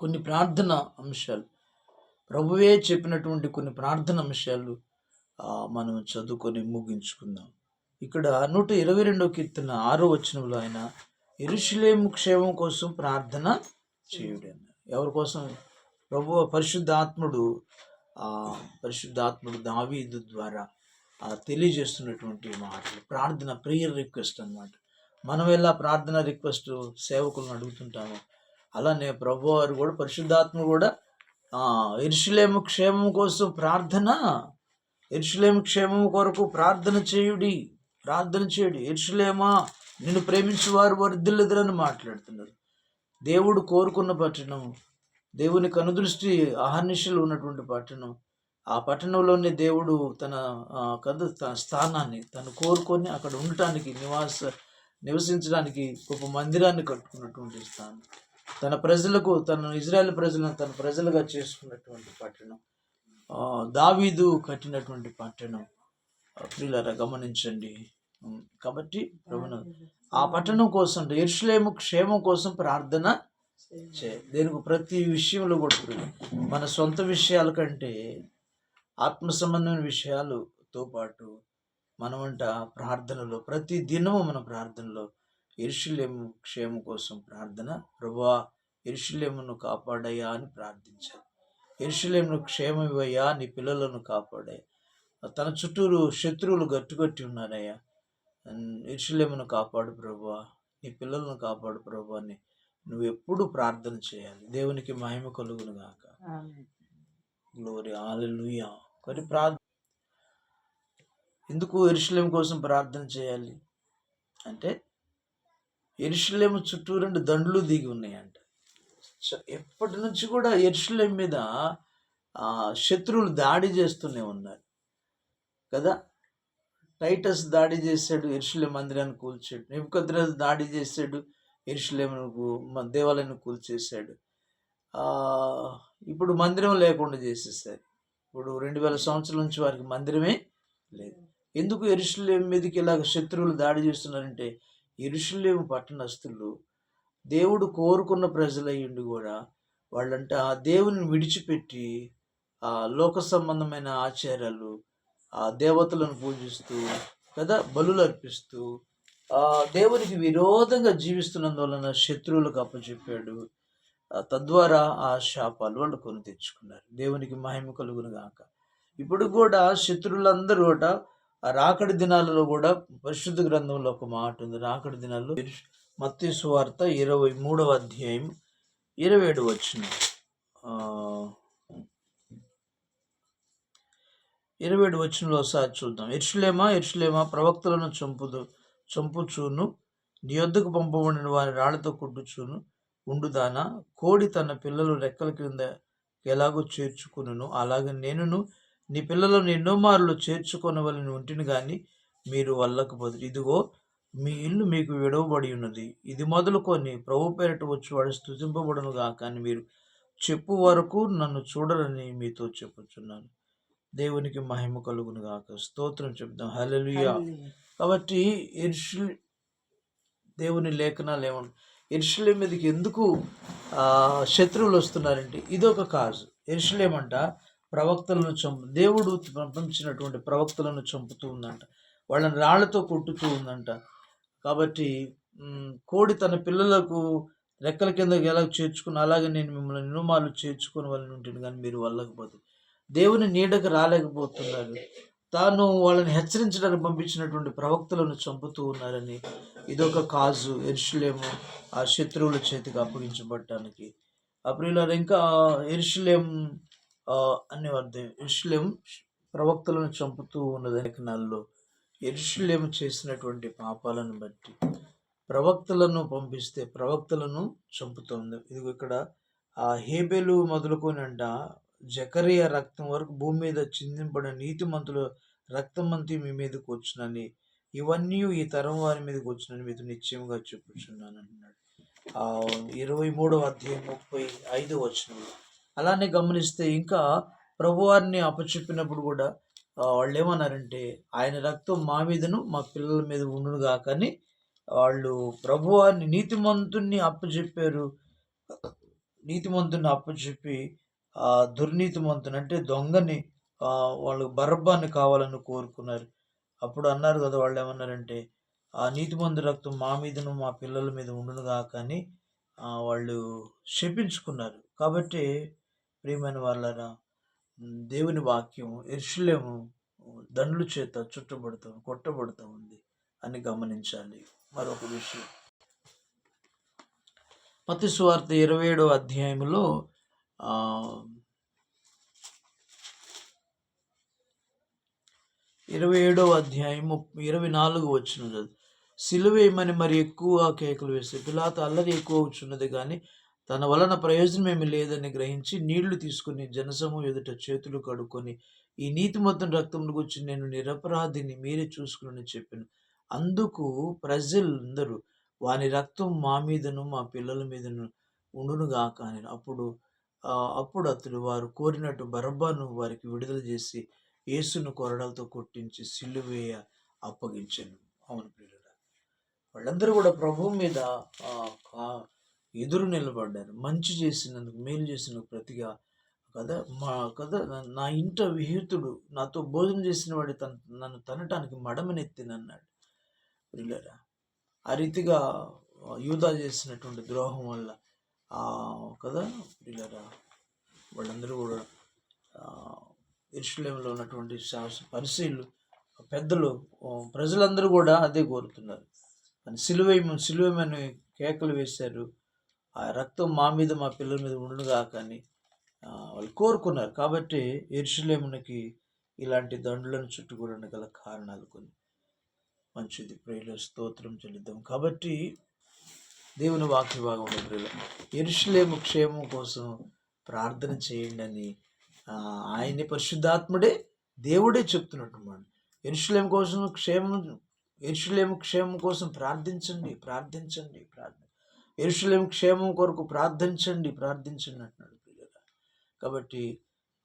కొన్ని ప్రార్థన అంశాలు. ప్రభువే చెప్పినటువంటి కొన్ని ప్రార్థన అంశాలు మనం చదువుకొని ముగించుకుందాం. ఇక్కడ నూట ఇరవై రెండో కీర్తన ఆరో వచనంలో ఆయన ఇరుషులేము క్షేమం కోసం ప్రార్థన చేయుడన్న ఎవరి కోసం? ప్రభు పరిశుద్ధాత్ముడు పరిశుద్ధాత్ముడు దావీదు ద్వారా తెలియజేస్తున్నటువంటి మాటలు. ప్రార్థన ప్రేయర్ రిక్వెస్ట్ అన్నమాట. మనం ఎలా ప్రార్థన రిక్వెస్ట్ సేవకులను అడుగుతుంటామో అలానే ప్రభు వారు కూడా పరిశుద్ధాత్మ కూడా ఇరుషులేము క్షేమం కోసం ప్రార్థన ఇరుషులేము క్షేమం కొరకు ప్రార్థన చేయుడి ప్రార్థన చేయుడి. ఇరుషులేమా నిన్ను ప్రేమించే వారు వర్ధిల్లుదురని మాట్లాడుతున్నారు. దేవుడు కోరుకున్న పట్టణం దేవుని కనుదృష్టి అహర్నిశలు ఉన్నటువంటి పట్టణం. ఆ పట్టణంలోనే దేవుడు తన కథ తన స్థానాన్ని తను కోరుకొని అక్కడ ఉండటానికి నివాస నివసించడానికి గొప్ప మందిరాన్ని కట్టుకున్నటువంటి స్థానం. తన ప్రజలకు తన ఇజ్రాయెల్ ప్రజలను తన ప్రజలుగా చేసుకున్నటువంటి పట్టణం. దావీదు కట్టినటువంటి పట్టణం. ప్రియులరా గమనించండి. కాబట్టి ప్రభును ఆ పట్టణం కోసం ఎరుషులేము క్షేమం కోసం ప్రార్థన చే దేనికి ప్రతి విషయంలో కూడా మన సొంత విషయాల కంటే ఆత్మ సంబంధమైన విషయాలతో పాటు మనమంట ప్రార్థనలో ప్రతి దినము మన ప్రార్థనలో ఎరుషులేము క్షేమం కోసం ప్రార్థన. ప్రభువా ఎరుషులేమును కాపాడయ్యా అని ప్రార్థించాలి. ఎరుషులేమును క్షేమం ఇవ్వయ్యా నీ పిల్లలను కాపాడయ్యా. తన చుట్టూరు శత్రువులు గట్టుగట్టి ఉన్నారయ్యా. ఎరుషులేమును కాపాడు ప్రభువా నీ పిల్లలను కాపాడు ప్రభు అని నువ్వు ఎప్పుడు ప్రార్థన చేయాలి. దేవునికి మహిమ కలుగును గాక. గ్లోరీ హల్లెలూయా కానీ ప్రార్థన ఎందుకు ఎరుషులేం కోసం ప్రార్థన చేయాలి? అంటే ఎరుషులేము చుట్టూ రెండు దండులు దిగి ఉన్నాయంట. చ- ఎప్పటి నుంచి కూడా ఎరుషులేం మీద శత్రువులు దాడి చేస్తూనే ఉన్నారు. కదా? టైటస్ దాడి చేశాడు ఎరుషులేం మందిరాన్ని కూల్చాడు. నెప్పుకొద్రాజు దాడి చేశాడు ఎరుషులేముకు దేవాలయాన్ని కూల్చేశాడు. ఇప్పుడు మందిరం లేకుండా చేసేసారు. ఇప్పుడు రెండు వేల సంవత్సరాల నుంచి వారికి మందిరమే లేదు. ఎందుకు ఎరుషులేం మీదకి ఇలాగ శత్రువులు దాడి చేస్తున్నారంటే ఇరుషులేము పట్టణస్థులు దేవుడు కోరుకున్న ప్రజలయ్యుండి కూడా వాళ్ళంట ఆ దేవుని విడిచిపెట్టి ఆ లోక సంబంధమైన ఆచారాలు ఆ దేవతలను పూజిస్తూ కదా బలులు అర్పిస్తూ ఆ దేవునికి విరోధంగా జీవిస్తున్నందువలన శత్రువులకు అప్పచెప్పాడు. తద్వారా ఆ శాపాలు వాళ్ళు కొని తెచ్చుకున్నారు. దేవునికి మహిమ కలుగును గాక. ఇప్పుడు కూడా శత్రువులందరూ కూడా ఆ రాకడి దినాలలో కూడా పరిశుద్ధ గ్రంథంలో ఒక మాట ఉంది. రాకడి దినాల్లో మత్తి సువార్త ఇరవై మూడవ అధ్యాయం ఇరవై ఏడు వచ్చిన ఇరవై ఏడు వచ్చినలో ఒకసారి చూద్దాం. ఇర్షులేమా ఇర్షులేమా ప్రవక్తలను చంపుదు చంపుచూను. నీ వద్దకు పంపబడిన వారి రాళ్ళతో కొట్టుచూను. ఉండుదానా కోడి తన పిల్లలు రెక్కల క్రింద ఎలాగో చేర్చుకును అలాగే నేనును నీ పిల్లలను ఎన్నో మార్లు చేర్చుకొనవలని ఉంటిని గాని మీరు వల్లకపోదు ఇదిగో మీ ఇల్లు మీకు విడవబడి ఉన్నది. ఇది మొదలుకొని ప్రభు పేరట వచ్చి వాడు స్థుతింపబడును గాక అని మీరు చెప్పు వరకు నన్ను చూడరని మీతో చెప్పుచున్నాను. దేవునికి మహిమ కలుగును గాక. స్తోత్రం చెప్దాం. హల్లెలూయా. కాబట్టి ఇర్షు దేవుని లేఖనాలు ఏమన్నా ఎరుషులేం మీదకి ఎందుకు శత్రువులు వస్తున్నారంటే ఇదొక కాజు. ఎరుషులేమంట ప్రవక్తలను చంపు దేవుడు పంపించినటువంటి ప్రవక్తలను చంపుతూ ఉందంట. వాళ్ళని రాళ్ళతో కొట్టుతూ ఉందంట. కాబట్టి కోడి తన పిల్లలకు రెక్కల కింద ఎలా చేర్చుకుని అలాగే నేను మిమ్మల్ని నినుమాలు చేర్చుకుని వాళ్ళని ఉంటుంది కానీ మీరు వెళ్ళకపోతే దేవుని నీడకు రాలేకపోతున్నారు. తాను వాళ్ళని హెచ్చరించడానికి పంపించినటువంటి ప్రవక్తలను చంపుతూ ఉన్నారని ఇదొక కాజు. ఎరుషులేము ఆ శత్రువుల చేతికి అప్పగించబడటానికి. అప్పుడు ఇంకా ఎరుషులేం అనే అర్థం ఎరుషులేం ప్రవక్తలను చంపుతూ ఉన్నది లేఖనాల్లో ఎరుషులేము చేసినటువంటి పాపాలను బట్టి ప్రవక్తలను పంపిస్తే ప్రవక్తలను చంపుతుంది ఇది ఇక్కడ ఆ హేబెలు మొదలుకొని అంట జకరియా రక్తం వరకు భూమి మీద చిందింపడిన నీతిమంతుల రక్తమంతి మీ మీదకి వచ్చునని ఇవన్నీ ఈ తరం వారి మీదకి వచ్చినని మీతో నిశ్చయంగా చెప్పుచున్నాను అన్నాడు. ఇరవై మూడవ అధ్యాయం ముప్పై ఐదు వచనం అలానే గమనిస్తే ఇంకా ప్రభువారిని అప్పచెప్పినప్పుడు కూడా వాళ్ళు ఏమన్నారంటే ఆయన రక్తం మా మీదను మా పిల్లల మీద ఉండును కాకని వాళ్ళు ప్రభువారిని నీతిమంతుణ్ణి అప్పచెప్పారు. నీతిమంతుని అప్పచెప్పి ఆ దుర్నీతిమంతుని అంటే దొంగని ఆ, వాళ్ళు కావాలని కోరుకున్నారు. అప్పుడు అన్నారు కదా వాళ్ళు ఏమన్నారంటే ఆ నీతిమంతు రక్తం మా మీదను మా పిల్లల మీద ఉండును కాకని వాళ్ళు శపించుకున్నారు కాబట్టి ప్రియమైన వాళ్ళ దేవుని వాక్యం ఎరుషులేము దండ్లు చేత చుట్టబడుతూ కొట్టబడుతూ ఉంది అని గమనించాలి. మరొక విషయం. మత్తి సువార్త ఇరవై ఏడో అధ్యాయంలో ఇరవై ఏడవ అధ్యాయం ఇరవై నాలుగు వచ్చిన సిలువేయమని మరి ఎక్కువ కేకలు వేసి పిలాత అల్లరి ఎక్కువ వచ్చినది కానీ తన వలన ప్రయోజనం ఏమి లేదని గ్రహించి నీళ్ళు తీసుకుని జనసము ఎదుట చేతులు కడుక్కొని ఈ నీతి మొత్తం రక్తమును గురించి నేను నిరపరాధిని మీరే చూసుకుని చెప్పాను. అందుకు ప్రజలందరూ వాని రక్తం మా మీదను మా పిల్లల మీదను ఉండునుగా కానీ అప్పుడు అప్పుడు అతడు వారు కోరినట్టు బరబ్బాను వారికి విడుదల చేసి యేసును కొరడాలతో కొట్టించి సిల్లువేయ అప్పగించాను. అవును పిల్లల వాళ్ళందరూ కూడా ప్రభువు మీద ఎదురు నిలబడ్డారు. మంచి చేసినందుకు మేలు చేసినందుకు ప్రతిగా కదా మా కదా నా- ఇంట విహితుడు నాతో భోజనం చేసిన వాడి తన నన్ను తనటానికి మడమనెత్తినన్నాడు. పిల్లరా ఆ రీతిగా యూదా చేసినటువంటి ద్రోహం వల్ల ఆ, కదా పిల్లరా వాళ్ళందరూ కూడా ఇరుషులేంలో ఉన్నటువంటి పరిశీలు పెద్దలు ప్రజలందరూ కూడా అదే కోరుతున్నారు. కానీ సిలువేమ సిలువేమని కేకలు వేశారు. ఆ రక్తం మా మీద మా పిల్లల మీద ఉండుగా కానీ వాళ్ళు కోరుకున్నారు. కాబట్టి ఎరుషులేమునికి ఇలాంటి దండులను చుట్టుకోవడానికి గల కారణాలు కొన్ని. మంచిది. ప్రియుల స్తోత్రం చెల్లిద్దాం. కాబట్టి దేవుని వాక్య భాగంలో ప్రియుల ఎరుషులేము క్షేమం కోసం ప్రార్థన చేయండి అని ఆయన్ని పరిశుద్ధాత్ముడే దేవుడే చెప్తున్నట్టు మాట ఎరుషులేం కోసం క్షేమం ఎరుషులేము క్షేమం కోసం ప్రార్థించండి ప్రార్థించండి ప్రార్థన ఎరుషులేం క్షేమం కొరకు ప్రార్థించండి ప్రార్థించండి అంటున్నాడు ప్రియులారా కాబట్టి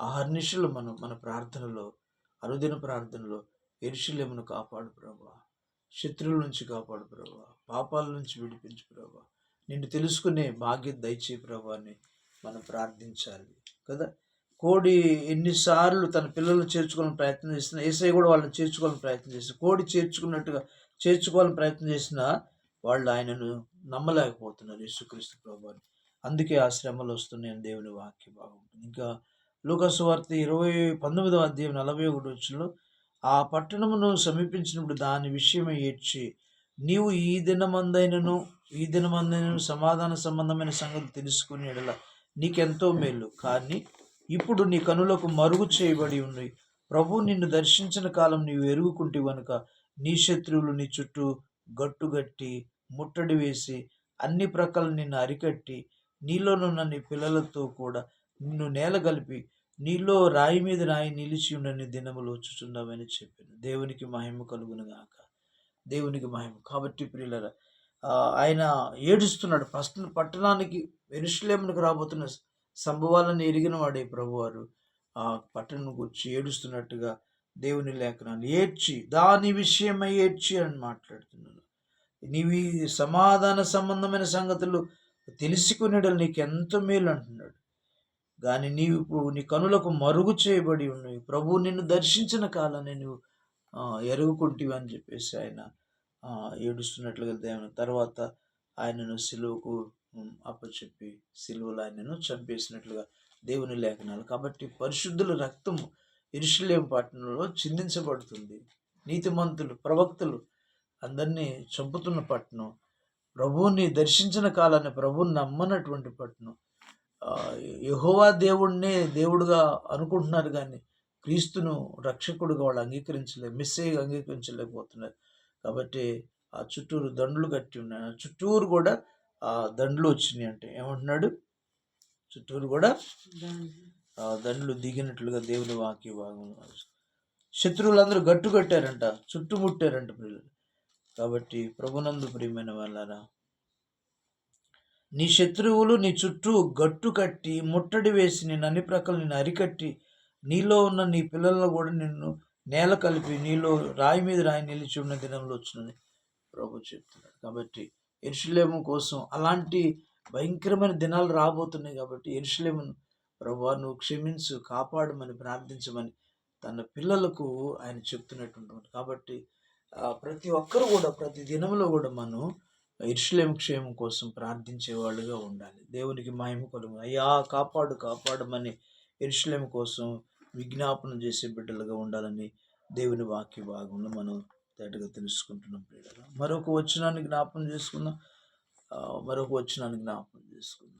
ఆహర్నిశలు మనం మన ప్రార్థనలో అరుదిన ప్రార్థనలో ఎరుషులేమును కాపాడు ప్రభా. శత్రువుల నుంచి కాపాడు ప్రభా. పాపాల నుంచి విడిపించు ప్రభా. నిన్ను తెలుసుకునే భాగ్యం దయచే ప్రభా అని మనం ప్రార్థించాలి కదా. కోడి ఎన్నిసార్లు తన పిల్లలను చేర్చుకోవాలని ప్రయత్నం చేసినా ఏసై కూడా వాళ్ళని చేర్చుకోవాలని ప్రయత్నం చేసి కోడి చేర్చుకున్నట్టుగా చేర్చుకోవాలని ప్రయత్నం చేసినా వాళ్ళు ఆయనను నమ్మలేకపోతున్నారు యేసుక్రీస్తు ప్రభు అందుకే ఆ శ్రమలు వస్తున్నాయని దేవుని వాక్యం బాగుంటుంది. ఇంకా లూకాసు వార్త ఇరవై పంతొమ్మిదవ అధ్యాయం నలభై ఒకటి వచ్చినలో ఆ పట్టణమును సమీపించినప్పుడు దాని విషయమై ఏడ్చి నీవు ఈ దినమందైనను ఈ దినమందైనను సమాధాన సంబంధమైన సంగతి తెలుసుకుని ఎడల. నీకెంతో మేలు. కానీ ఇప్పుడు నీ కనులకు మరుగు చేయబడి ఉన్నాయి ప్రభు నిన్ను దర్శించిన కాలం నీవు ఎరుగుకుంటే కనుక నీ శత్రువులు నీ చుట్టూ గట్టుగట్టి ముట్టడి వేసి అన్ని ప్రక్కల నిన్ను అరికట్టి నీలోనున్న నీ పిల్లలతో కూడా నిన్ను నేలగలిపి నీలో రాయి మీద రాయి నిలిచి ఉండని దినములు వచ్చుచున్నామని చెప్పాను. దేవునికి మహిమ కలుగునుగాక. దేవునికి మహిమ. కాబట్టి ప్రియులరా ఆయన ఏడుస్తున్నాడు. ఫస్ట్ పట్టణానికి ఎరుషులేమునికి రాబోతున్న సంభవాలను ఎరిగిన వాడే ప్రభువారు. ఆ పట్టణం గురించి ఏడుస్తున్నట్టుగా దేవుని లేఖనాలు ఏడ్చి దాని విషయమై ఏడ్చి అని మాట్లాడుతున్నాను. నీవి సమాధాన సంబంధమైన సంగతులు తెలుసుకునేటలు నీకు ఎంత మేలు అంటున్నాడు. కానీ నీవు ఇప్పుడు నీ కనులకు మరుగు చేయబడి ఉన్నాయి ప్రభువు నిన్ను దర్శించిన కాలాన్ని నువ్వు ఆ, ఎరుగుకుంటివి అని చెప్పేసి ఆయన ఏడుస్తున్నట్లుగా దేవుని తర్వాత ఆయనను సిలువకు అప్పచెప్పి సిలువలో ఆయనను చంపేసినట్లుగా దేవుని లేఖనాలు. కాబట్టి పరిశుద్ధుల రక్తము ఇరుషులేం పట్టణంలో చిందించబడుతుంది. నీతిమంతులు ప్రవక్తలు అందరినీ చంపుతున్న పట్టణం ప్రభువుని దర్శించిన కాలాన్ని ప్రభువుని నమ్మనటువంటి పట్టణం యహోవా దేవుడినే దేవుణ్ణే దేవుడుగా అనుకుంటున్నారు కానీ క్రీస్తును రక్షకుడుగా వాళ్ళు అంగీకరించలే మిస్సేగా అంగీకరించలేకపోతున్నారు. కాబట్టి ఆ చుట్టూరు దండ్లు కట్టి ఉన్నాయి. ఆ చుట్టూరు కూడా ఆ దండ్లు వచ్చినాయి అంటే ఏమంటున్నాడు? చుట్టూరు కూడా ఆ దండ్లు దిగినట్లుగా దేవుని వాక్య భాగం శత్రువులందరూ గట్టు కట్టారంట చుట్టుముట్టారంట పిల్లలు కాబట్టి ప్రభునందు ప్రియమైన వాళ్ళారా నీ శత్రువులు నీ చుట్టూ గట్టు కట్టి ముట్టడి వేసి నేను అన్ని ప్రక్కలు నిన్ను అరికట్టి నీలో ఉన్న నీ పిల్లలను కూడా నిన్ను నేల కలిపి నీలో రాయి మీద రాయి నిలిచి ఉన్న దినంలో వచ్చినని ప్రభు చెప్తున్నాడు. కాబట్టి ఎరుషులేము కోసం అలాంటి భయంకరమైన దినాలు రాబోతున్నాయి కాబట్టి ఎరుషులేమును ప్రభు నువ్వు క్షమించు కాపాడమని ప్రార్థించమని తన పిల్లలకు ఆయన చెప్తున్నట్టు కాబట్టి ప్రతి ఒక్కరు కూడా ప్రతి దినంలో కూడా మనం ఇర్షులేం క్షేమం కోసం ప్రార్థించే వాళ్ళుగా ఉండాలి. దేవునికి మహిమ కలుగు అయ్యా కాపాడు కాపాడమని ఇర్షులేం కోసం విజ్ఞాపనం చేసే బిడ్డలుగా ఉండాలని దేవుని వాక్య భాగంలో మనం తేటగా తెలుసుకుంటున్నాం బిడ్డలు మరొక వచనాన్ని జ్ఞాపనం చేసుకుందాం. మరొక వచనాన్ని జ్ఞాపనం చేసుకుందాం.